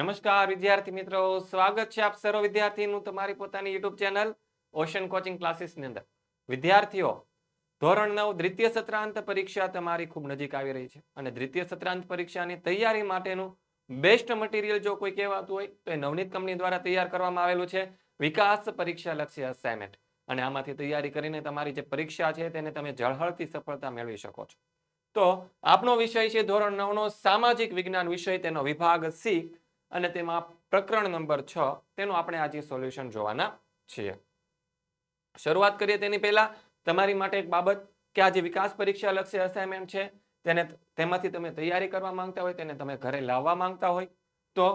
નમસ્કાર, વિદ્યાર્થી મિત્રો. સ્વાગત છે આપ સર્વ વિદ્યાર્થીનું તમારી પોતાની યુટ્યુબ ચેનલ ઓશન કોચિંગ ક્લાસીસની અંદર. વિદ્યાર્થીઓ, ધોરણ નવ દ્વિતીય સત્રાંત પરીક્ષા તમારી ખૂબ નજીક આવી રહી છે અને દ્વિતીય સત્રાંત પરીક્ષાની તૈયારી માટેનું બેસ્ટ મટીરિયલ જો કોઈ કહેવાતું હોય, તો એ નવનીત કંપની દ્વારા તૈયાર કરવામાં આવેલું છે વિકાસ પરીક્ષા લક્ષ્ય અસાઇનમેન્ટ અને આમાંથી તૈયારી કરીને તમારી જે પરીક્ષા છે તેને તમે ઝળહળતી સફળતા મેળવી શકો છો. તો આપનો વિષય છે ધોરણ નવનો સામાજિક વિજ્ઞાન વિષય, તેનો વિભાગ સી. અને તેમાં પ્રકરણ નંબર છ, તેનું આપણે આજે સોલ્યુશન જોવાના છીએ. શરૂઆત કરીએ તેની પહેલા, તમારી માટે એક બાબત કે આ જે વિકાસ પરીક્ષા લક્ષી અસાઇનમેન્ટ છે, તેને તેમાંથી તમે તૈયારી કરવા માંગતા હોય, તેને તમે ઘરે લાવવા માંગતા હોય, તો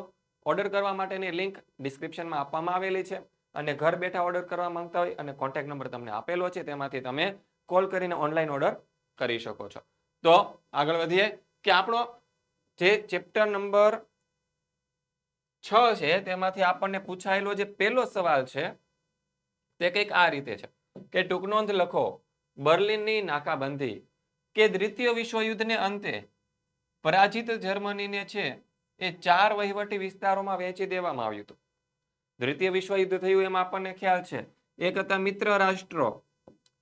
ઓર્ડર કરવા માટેની લિંક ડિસ્ક્રિપ્શનમાં આપવામાં આવેલી છે. અને ઘર બેઠા ઓર્ડર કરવા માંગતા હોય અને કોન્ટેક્ટ નંબર તમને આપેલો છે, તેમાંથી તમે કોલ કરીને ઓનલાઈન ઓર્ડર કરી શકો છો. તો આગળ વધીએ કે આપણો જે ચેપ્ટર નંબર છ છે, તેમાંથી આપણને પૂછાયેલો જે પહેલો સવાલ છે, તે કંઈક આ રીતે છે. કે ટૂંકનોંધ લખો, બર્લિનની નાકાબંધી કે દ્વિતીય વિશ્વયુદ્ધને અંતે પરાજિત જર્મનીને છે, એ ચાર વહીવટી વિસ્તારોમાં વહેંચી દેવામાં આવ્યું હતું. દ્વિતીય વિશ્વયુદ્ધ થયું એમાં આપણને ખ્યાલ છે. એક હતા મિત્ર રાષ્ટ્રો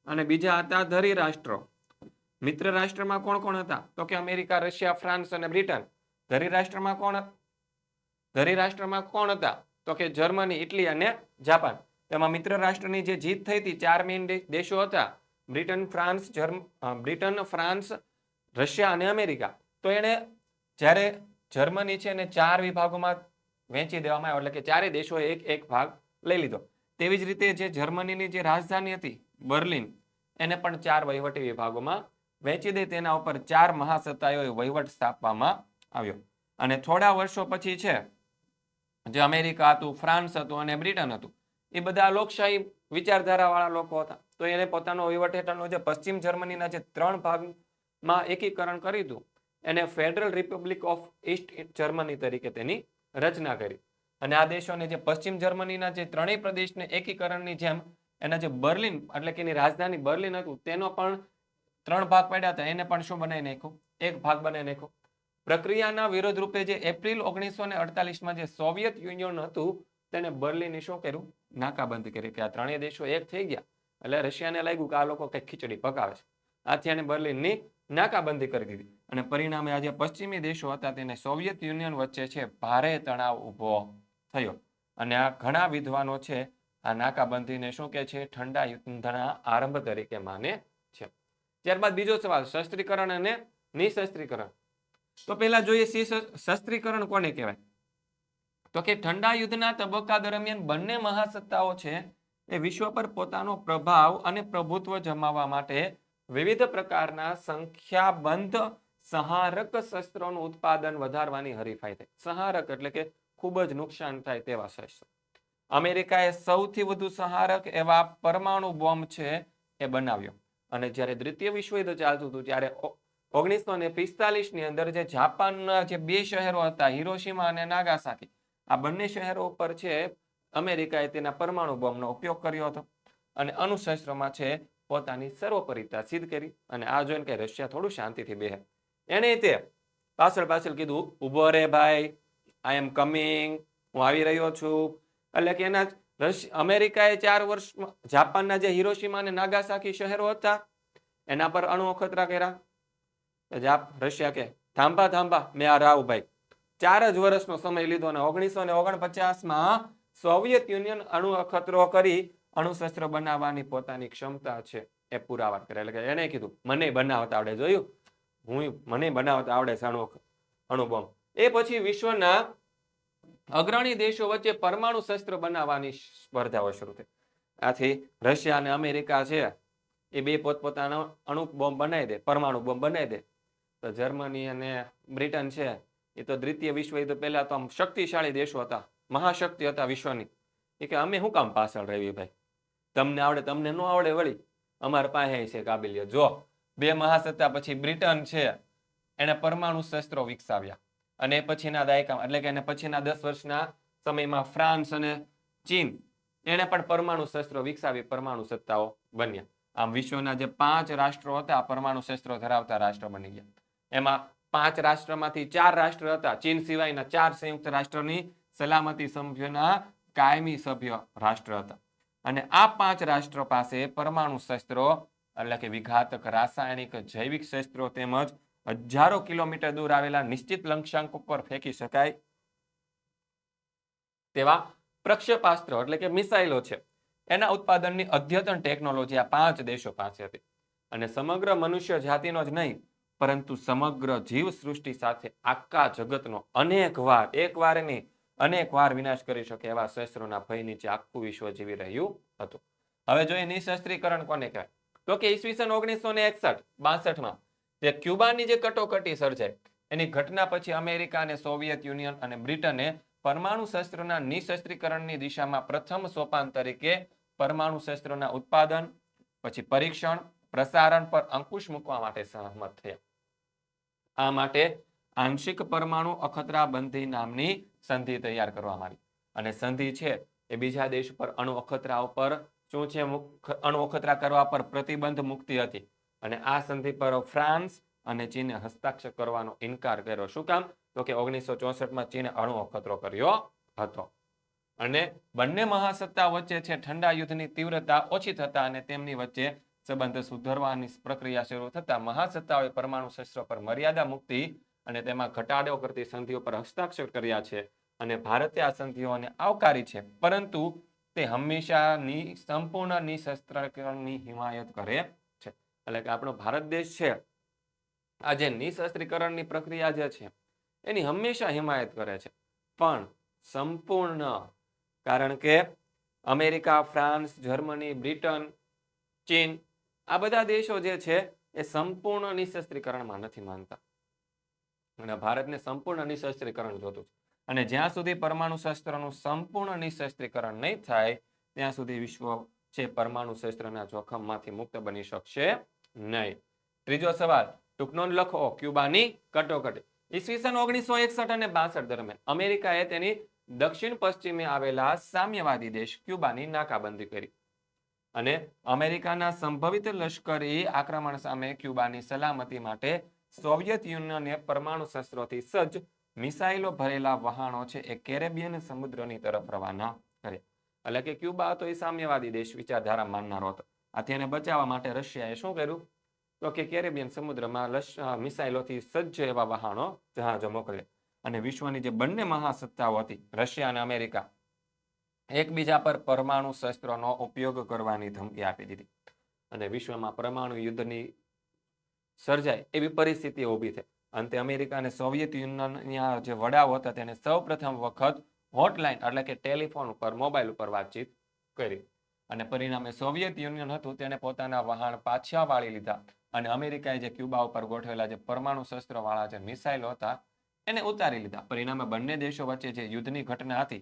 અને બીજા હતા ધરી રાષ્ટ્રો. મિત્ર રાષ્ટ્રમાં કોણ કોણ હતા? તો કે અમેરિકા, રશિયા, ફ્રાન્સ અને બ્રિટન. ધરી રાષ્ટ્રમાં કોણ ધરી રાષ્ટ્રમાં કોણ હતા? તો કે જર્મની, ઇટલી અને જાપાન. તેમાં મિત્ર રાષ્ટ્રની જે જીત થઈ હતી, ચાર મેઇન દેશો હતા. બ્રિટન, ફ્રાન્સ, જર્મ બ્રિટન, ફ્રાન્સ, રશિયા અને અમેરિકા. તો એણે જ્યારે જર્મની છે એને ચાર વિભાગોમાં વહેંચી દેવામાં આવ્યો, એટલે કે ચારે દેશોએ એક એક ભાગ લઈ લીધો. તેવી જ રીતે જે જર્મનીની જે રાજધાની હતી, બર્લિન, એને પણ ચાર વહીવટી વિભાગોમાં વહેંચી દે. તેના ઉપર ચાર મહાસત્તાઓએ વહીવટ સ્થાપવામાં આવ્યો. અને થોડા વર્ષો પછી છે જે અમેરિકા હતું, ફ્રાન્સ હતું અને બ્રિટન હતું, એ બધા લોકશાહી વિચારધારાવાળા લોકો હતા. તો એને પોતાનો વહીવટ હેઠળનો જે પશ્ચિમ જર્મનીના જે ત્રણ ભાગમાં એકીકરણ કર્યું હતું એને Federal Republic of East Germany તરીકે તેની રચના કરી. અને આ દેશોને જે પશ્ચિમ જર્મનીના જે ત્રણેય પ્રદેશને એકીકરણની જેમ એના જે બર્લિન, એટલે કે એની રાજધાની બર્લિન હતું, તેનો પણ ત્રણ ભાગ પડ્યા હતા. એને પણ શું બનાવી નાખ્યું? એક ભાગ બનાવી નાખ્યો. પ્રક્રિયાના વિરોધ રૂપે જે એપ્રિલ ઓગણીસો ને અડતાલીસમાં જે સોવિયત યુનિયન હતું તેને બર્લિને શું કર્યું? નાકાબંધી કરી કે આ ત્રણેય દેશો એક થઈ ગયા. એટલે રશિયાને લાગ્યું કે આ લોકો કંઈક ખીચડી પકાવે છે. આથી આને બર્લિનની નાકાબંધી કરી દીધી. અને પરિણામે આજે પશ્ચિમી દેશો હતા તેને સોવિયત યુનિયન વચ્ચે છે ભારે તણાવ ઊભો થયો. અને આ ઘણા વિદ્વાનો છે, આ નાકાબંધીને શું કે છે? ઠંડા યુદ્ધના આરંભ તરીકે માને છે. ત્યારબાદ બીજો સવાલ, શસ્ત્રીકરણ અને નિશસ્ત્રીકરણ. તો પહેલા જોઈએ શસ્ત્રીકરણ કોને કહેવાય? તો કે ઠંડા યુદ્ધના તબક્કા દરમિયાન બંને મહાસત્તાઓ છે એ વિશ્વ પર પોતાનો પ્રભાવ અને પ્રભુત્વ જમાવવા માટે વિવિધ પ્રકારના સંખ્યાબંધ સહારક શસ્ત્રોનું ઉત્પાદન વધારવાની હરીફાઈ થઈ. સહારક એટલે કે ખૂબ જ નુકસાન થાય તેવા શસ્ત્રો. અમેરિકાએ સૌથી વધુ સહારક એવા પરમાણુ બોમ્બ છે એ બનાવ્યો. અને જ્યારે દ્વિતીય વિશ્વયુદ્ધ ચાલતું હતું, ત્યારે ઓગણીસો ને પિસ્તાલીસની અંદર જે જાપાનના જે બે શહેરો હતા, હિરોશીમા અને નાગાસાકી, આ બંને શહેરો ઉપર છે અમેરિકાએ તેના પરમાણુ બોમ્બનો ઉપયોગ કર્યો હતો અને અણુશસ્ત્રમાં છે પોતાની સર્વોપરિતા સિદ્ધ કરી અને આ જોઈને કે રશિયા થોડું શાંતિથી બેહે. એને તે પાછળ પાછળ કીધું, ઊભો રે ભાઈ આઈ એમ કમિંગ હું આવી રહ્યો છું. એટલે કે એના અમેરિકાએ ચાર વર્ષમાં, જાપાનના જે હિરોશીમા અને નાગાસાકી શહેરો હતા, એના પર અણુ અખતરા કર્યા. જાપ રશિયા કે થાંભા થાંભા મેં આ રાવ ભાઈ. ચાર જ વર્ષનો સમય લીધો અને ઓગણીસો ને ઓગણપચાસમાં સોવિયત યુનિયન અણુ અખતરો કરી અણુશસ્ત્ર બનાવવાની પોતાની ક્ષમતા છે એ પુરાવા કરે. એટલે કે એને કીધું, મને બનાવતા આવડે. જોયું? હું મને બનાવતા આવડે છે અણુ અણુ બોમ્બ. એ પછી વિશ્વના અગ્રણી દેશો વચ્ચે પરમાણુ શસ્ત્ર બનાવવાની સ્પર્ધાઓ શરૂ થઈ. આથી રશિયા અને અમેરિકા છે, એ બે પોતપોતાનો અણુ બોમ્બ બનાવી દે, પરમાણુ બોમ્બ બનાવી દે. તો જર્મની અને બ્રિટન છે, એ તો દ્વિતીય વિશ્વયુદ્ધ પહેલા તો આમ શક્તિશાળી દેશો હતા, મહાશક્તિ હતા વિશ્વની. એ કે અમે શું કામ પાછળ રહેવી ભાઈ? તમને આવડે, તમને ન આવડે વળી. અમારા પાસે છે કાબિલિયત. જો, બે મહાસત્તા પછી બ્રિટન છે એને પરમાણુ શસ્ત્રો વિકસાવ્યા. અને પછીના દાયકામાં, એટલે કે એને પછીના દસ વર્ષના સમયમાં ફ્રાન્સ અને ચીન એને પણ પરમાણુ શસ્ત્રો વિકસાવી, પરમાણુ સત્તાઓ બન્યા. આમ વિશ્વના જે પાંચ રાષ્ટ્રો હતા પરમાણુ શસ્ત્રો ધરાવતા રાષ્ટ્રો બની ગયા. એમાં પાંચ રાષ્ટ્રમાંથી ચાર રાષ્ટ્ર હતા. ચીન સિવાયના ચાર સંયુક્ત રાષ્ટ્રની સલામતી સભ્યના કાયમી સભ્ય રાષ્ટ્ર હતા. અને આ પાંચ રાષ્ટ્ર પાસે પરમાણુ શસ્ત્રો, એટલે કે વિઘાતક રાસાયણિક જૈવિક શસ્ત્રો તેમજ હજારો કિલોમીટર દૂર આવેલા નિશ્ચિત લક્ષ્યાંક ઉપર ફેંકી શકાય તેવા પ્રક્ષેપાસ્ત્રો, એટલે કે મિસાઇલો છે. એના ઉત્પાદનની અદ્યતન ટેકનોલોજી આ પાંચ દેશો પાસે હતી. અને સમગ્ર મનુષ્ય જાતિનો જ નહીં પરંતુ સમગ્ર જીવ સૃષ્ટિ સાથે આખા જગતનો અનેક વાર, એક વાર નહીં, અનેક વાર વિનાશ કરી શકે એવા શસ્ત્રોના ભય નીચે આખું વિશ્વ જીવી રહ્યું હતું. હવે જોઈએ નિશસ્ત્રીકરણ કોને કહેવાય? તો કે ઈસવીસન ઓગણીસો ને એકસઠ, બાસઠમાં જે ક્યુબાની જે કટોકટી સર્જાઈ, એની ઘટના પછી અમેરિકા અને સોવિયત યુનિયન અને બ્રિટને પરમાણુ શસ્ત્રના નિશસ્ત્રીકરણની દિશામાં પ્રથમ સોપાન તરીકે પરમાણુ શસ્ત્રોના ઉત્પાદન, પછી પરીક્ષણ, પ્રસારણ પર અંકુશ મૂકવા માટે સહમત થયા. આ માટે આંશિક પરમાણુ અખતરા બંધી નામની સંધિ તૈયાર કરવામાં આવી. અને સંધિ છે એ બીજા દેશ પર અણુ અખતરા ઉપર, શું છે અણુ અખતરા કરવા પર પ્રતિબંધ મુક્તિ હતી. અને આ સંધિ પર ફ્રાન્સ અને ચીને હસ્તાક્ષર કરવાનો ઇનકાર કર્યો. શું કામ? તો કે ઓગણીસો ચોસઠમાં ચીને અણુ અખતરો કર્યો હતો. અને બંને મહાસત્તા વચ્ચે છે ઠંડા યુદ્ધની તીવ્રતા ઓછી થતા અને તેમની વચ્ચે સંબંધ સુધારવાની પ્રક્રિયા શરૂ થતા મહાસત્તાઓએ પરમાણુ શસ્ત્રો પર મર્યાદા મુક્તિ અને તેમાં ઘટાડો કરતી સંધિઓ પર હસ્તાક્ષર કર્યા છે અને ભારતે આ સંધિઓને આવકારી છે. પરંતુ તે હંમેશા સંપૂર્ણ નિશસ્ત્રકરણની હિમાયત કરે છે. એટલે કે આપણો ભારત દેશ છે, આ જે નિશસ્ત્રીકરણની પ્રક્રિયા જે છે, એની હંમેશા હિમાયત કરે છે. પણ સંપૂર્ણ, કારણ કે અમેરિકા, ફ્રાન્સ, જર્મની, બ્રિટન, ચીન આ બધા દેશો જે છે, એ સંપૂર્ણ નિશસ્ત્રીકરણમાં નથી માનતા. અને ભારતને સંપૂર્ણ નિશસ્ત્રીકરણ જોતું છે. અને જ્યાં સુધી પરમાણુ શસ્ત્રનું સંપૂર્ણ નિશસ્ત્રીકરણ નહીં થાય, ત્યાં સુધી વિશ્વ છે પરમાણુ શસ્ત્રના જોખમમાંથી મુક્ત બની શકશે નહીં. ત્રીજો સવાલ, ટૂંકનો લખો, ક્યુબાની કટોકટી. ઈસવીસન ઓગણીસો એકસઠ અને બાસઠ દરમિયાન અમેરિકાએ તેની દક્ષિણ પશ્ચિમે આવેલા સામ્યવાદી દેશ ક્યુબાની નાકાબંધી કરી. અને અમેરિકાના સંભવિત લશ્કરી આક્રમણ સામે ક્યુબાની સલામતી માટે સોવિયત યુનિયને પરમાણુ શસ્ત્રોથી સજ્જ મિસાઇલો ભરેલા વહાણો છે એ કેરેબિયન સમુદ્રની તરફ રવાના કર્યા એટલે કે ક્યુબા હતો એ સામ્યવાદી દેશ, વિચારધારા માનનારો હતો. આથી એને બચાવવા માટે રશિયાએ શું કર્યું? તો કે કેરેબિયન સમુદ્રમાં મિસાઇલોથી સજ્જ એવા વહાણો જહાજો મોકલ્યા. અને વિશ્વની જે બંને મહાસત્તાઓ હતી, રશિયા અને અમેરિકા એકબીજા પર પરમાણુ શસ્ત્રોનો ઉપયોગ કરવાની ધમકી આપી દીધી. અને વિશ્વમાં પરમાણુ યુદ્ધની સર્જાય એવી પરિસ્થિતિ ઊભી થઈ. અંતે અમેરિકા અને સોવિયત યુનિયનના જે વડાઓ હતા તેને સૌ પ્રથમ વખત હોટલાઇન એટલે કે ટેલિફોન ઉપર મોબાઈલ ઉપર વાતચીત કરી. અને પરિણામે સોવિયત યુનિયન હતું તેને પોતાના વહાણ પાછા વાળી લીધા. અને અમેરિકાએ જે ક્યુબા ઉપર ગોઠવેલા જે પરમાણુ શસ્ત્રો વાળા જે મિસાઇલો હતા, એને ઉતારી લીધા. પરિણામે બંને દેશો વચ્ચે જે યુદ્ધની ઘટના હતી,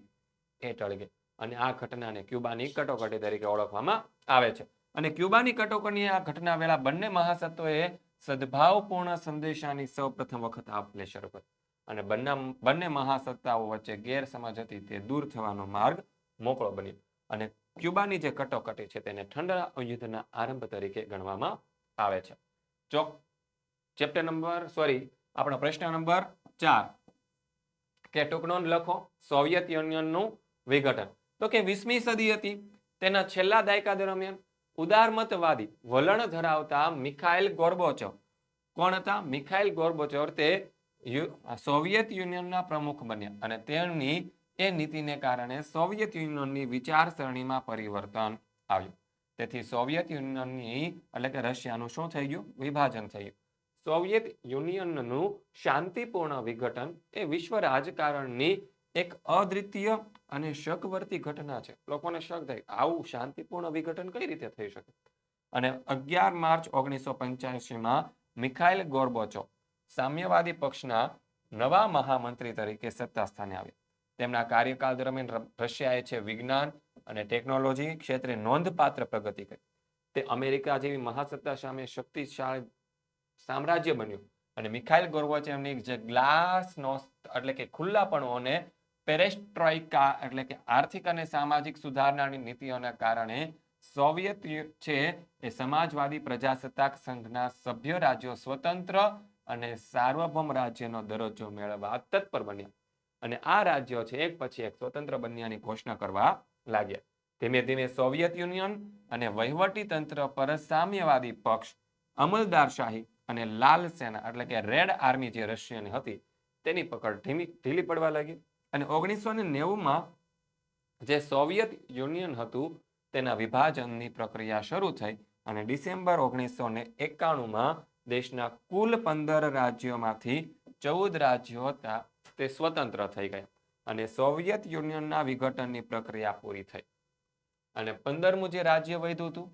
એ ટળી અને આ ઘટનાને ક્યુબાની કટોકટી તરીકે ઓળખવામાં આવે છે. અને ક્યુબાની કટોકટીની આ ઘટના વેળા બંને મહાસત્વોએ સદભાવપૂર્ણ સંદેશાની સૌ પ્રથમ વખત આપલે શરૂ કરી. અને બંને બંને મહાસત્તાઓ વચ્ચે ગેરસમજ હતી તે દૂર થવાનો માર્ગ મોકળો બન્યો. અને ક્યુબાની જે કટોકટી છે તેને ઠંડા યુદ્ધના આરંભ તરીકે ગણવામાં આવે છે. ચોક ચેપ્ટર નંબર, સોરી, આપણો પ્રશ્ન નંબર ચાર. કે ટૂંકનો લખો. સોવિયત યુનિયનનું વિઘટન. તો કે વીસમી સદી હતી. તેના છેલ્લા દાયકા દરમિયાન ઉદારમતવાદી વલણ ધરાવતા મિખાઇલ ગોર્બોચોવ. કોણ હતા? મિખાઇલ ગોર્બોચોવ તે સોવિયત યુનિયનના પ્રમુખ બન્યા અને તેમની એ નીતિને કારણે સોવિયત યુનિયનની વિચારસરણીમાં પરિવર્તન આવ્યું. તેથી સોવિયત યુનિયનની, એટલે કે રશિયાનું શું થઈ ગયું? વિભાજન થઈ ગયું. સોવિયત યુનિયનનું શાંતિપૂર્ણ વિઘટન એ વિશ્વ રાજકારણની એક અદ્વિતીય અને શકવર્તી ઘટના છે. લોકોને શક થાય આવું શાંતિપૂર્ણ વિઘટન કઈ રીતે થઈ શકે? અને અગિયાર માર્ચ ઓગણીસો પંચ્યાસીમાં મિખાઇલ ગોર્બોચો સામ્યવાદી પક્ષના નવા મહામંત્રી તરીકે સત્તા આવ્યા. તેમના કાર્યકાળ દરમિયાન રશિયાએ છે વિજ્ઞાન અને ટેકનોલોજી ક્ષેત્રે નોંધપાત્ર પ્રગતિ કરી. તે અમેરિકા જેવી મહાસત્તા સામે શક્તિશાળી સામ્રાજ્ય બન્યું અને મિખાઇલ ગોર્બોચેવની જે ગ્લાસ નો એટલે કે ખુલ્લાપણું અને પેરેસ્ટ્રોઇકા એટલે કે આર્થિક અને સામાજિક સુધારણાની નીતિઓના કારણે સોવિયત છે એ સમાજવાદી પ્રજાસત્તાક સંઘના સભ્ય રાજ્યો સ્વતંત્ર અને સાર્વભૌમ રાજ્યનો દરજ્જો મેળવવા તત્પર બન્યા. અને આ રાજ્યો છે એક પછી એક સ્વતંત્ર બન્યાની ઘોષણા કરવા લાગ્યા. ધીમે ધીમે સોવિયત યુનિયન અને વહીવટી તંત્ર પર સામ્યવાદી પક્ષ, અમલદારશાહી અને લાલ સેના એટલે કે રેડ આર્મી જે રશિયન હતી તેની પકડ ઢીલી પડવા લાગી. અને ઓગણીસો ને નેવુંમાં જે સોવિયત યુનિયન હતું, તેના વિભાજનની પ્રક્રિયા શરૂ થઈ અને ડિસેમ્બર ઓગણીસો ને એકાણુંમાં દેશના કુલ પંદર રાજ્યોમાંથી ચૌદ રાજ્યો હતા તે સ્વતંત્ર થઈ ગયા અને સોવિયત યુનિયનના વિઘટનની પ્રક્રિયા પૂરી થઈ. અને પંદરમું જે રાજ્ય વધ્યું હતું,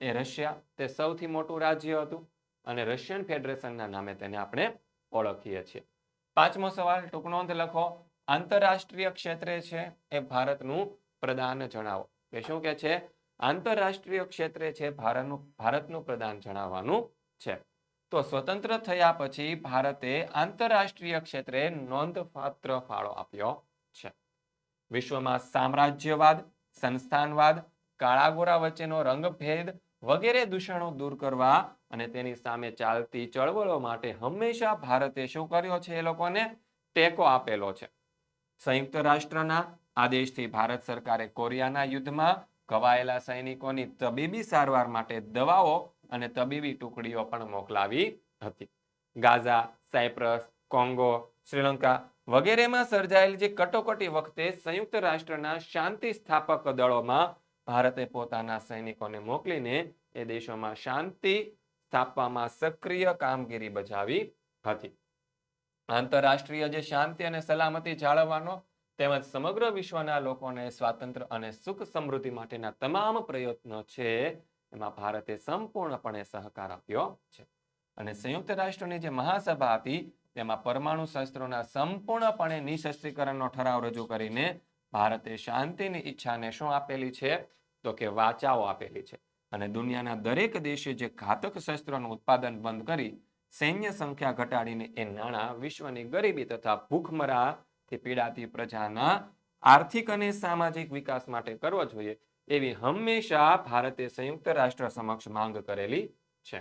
એ રશિયા, તે સૌથી મોટું રાજ્ય હતું અને રશિયન ફેડરેશનના નામે તેને આપણે ઓળખીએ છીએ. પાંચમો સવાલ ટૂંક નોંધ લખો. આંતરરાષ્ટ્રીય ક્ષેત્રે છે એ ભારતનું પ્રદાન જણાવો. એ શું કે છે? આંતરરાષ્ટ્રીય ક્ષેત્રે છે ભારતનું ભારતનું પ્રદાન જણાવવાનું છે. તો સ્વતંત્ર થયા પછી ભારતે આંતરરાષ્ટ્રીય ક્ષેત્રે નોંધપાત્ર ફાળો આપ્યો છે. વિશ્વમાં સામ્રાજ્યવાદ, સંસ્થાનવાદ, કાળાગોરા વચ્ચેનો રંગભેદ વગેરે દૂષણો દૂર કરવા અને તેની સામે ચાલતી ચળવળો માટે હંમેશા ભારતે શું કર્યો છે એ લોકોને? ટેકો આપેલો છે. સંયુક્ત રાષ્ટ્રના આદેશથી ભારત સરકારે કોરિયાના યુદ્ધમાં ઘવાયેલા સૈનિકોની તબીબી સારવાર માટે દવાઓ અને તબીબી ટુકડીઓ પણ મોકલાવી હતી. ગાઝા, સાયપ્રસ, કોંગો, શ્રીલંકા વગેરેમાં સર્જાયેલ જે કટોકટી વખતે સંયુક્ત રાષ્ટ્રના શાંતિ સ્થાપક દળોમાં ભારતે પોતાના સૈનિકોને મોકલીને એ દેશોમાં શાંતિ સ્થાપવામાં સક્રિય કામગીરી બજાવી હતી. આંતરરાષ્ટ્રીય જે શાંતિ અને સલામતી જાળવવાનો તેમજ સમગ્ર વિશ્વના લોકોને સ્વાતંત્ર્ય અને સુખ સમૃદ્ધિ માટેના તમામ પ્રયત્નો છે, એમાં ભારતે સંપૂર્ણપણે સહકાર આપ્યો છે. અને સંયુક્ત રાષ્ટ્રની જે મહાસભા હતી, તેમાં પરમાણુ શસ્ત્રોના સંપૂર્ણપણે નિશસ્ત્રીકરણનો ઠરાવ રજૂ કરીને ભારતે શાંતિની ઈચ્છાને શું આપેલી છે? તો કે વાચાઓ આપેલી છે. અને દુનિયાના દરેક દેશે જે ઘાતક શસ્ત્રોનું ઉત્પાદન બંધ કરી સૈન્ય સંખ્યા ઘટાડીને એ નાણાં વિશ્વની ગરીબી તથા ભૂખમરાથી પીડાતી પ્રજાના આર્થિક અને સામાજિક વિકાસ માટે કરવો જોઈએ એવી હંમેશા ભારતે સંયુક્ત રાષ્ટ્ર સમક્ષ માંગ કરેલી છે.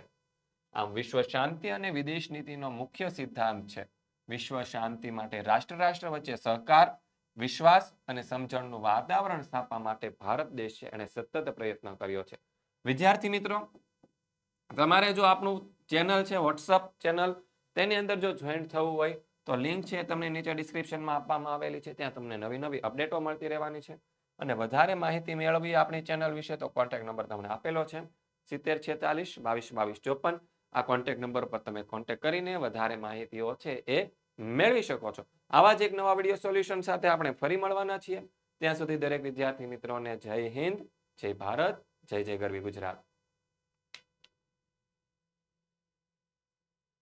આમ વિશ્વ શાંતિ અને વિદેશ નીતિનો મુખ્ય સિદ્ધાંત છે. વિશ્વ શાંતિ માટે રાષ્ટ્ર રાષ્ટ્ર વચ્ચે સહકાર, વિશ્વાસ અને સમજણનું વાતાવરણ સ્થાપવા માટે ભારત દેશે એણે સતત પ્રયત્ન કર્યો છે. વિદ્યાર્થી મિત્રો, તમારે જો આપનું ચેનલ છે વોટ્સઅપ ચેનલ. તેની અંદર જો જોઈન્ટ થવું હોય તો લિંક છે તમને નીચે ડિસ્ક્રિપ્શનમાં આપવામાં આવેલી છે. ત્યાં તમને નવી નવી અપડેટો મળતી રહેવાની છે. અને વધારે માહિતી મેળવવી આપણી ચેનલ વિશે તો કોન્ટેક્ટ નંબર તમને આપેલો છે. સિત્તેર છેતાલીસ, બાવીસ બાવીસ, ચોપન. આ કોન્ટેક્ટ નંબર પર તમે કોન્ટેક્ટ કરીને વધારે માહિતીઓ છે એ મેળવી શકો છો. આવા જ એક નવા વીડિયો સોલ્યુશન સાથે આપણે ફરી મળવાના છીએ. ત્યાં સુધી દરેક વિદ્યાર્થી મિત્રોને જય હિન્દ, જય ભારત, જય જય ગરવી ગુજરાત.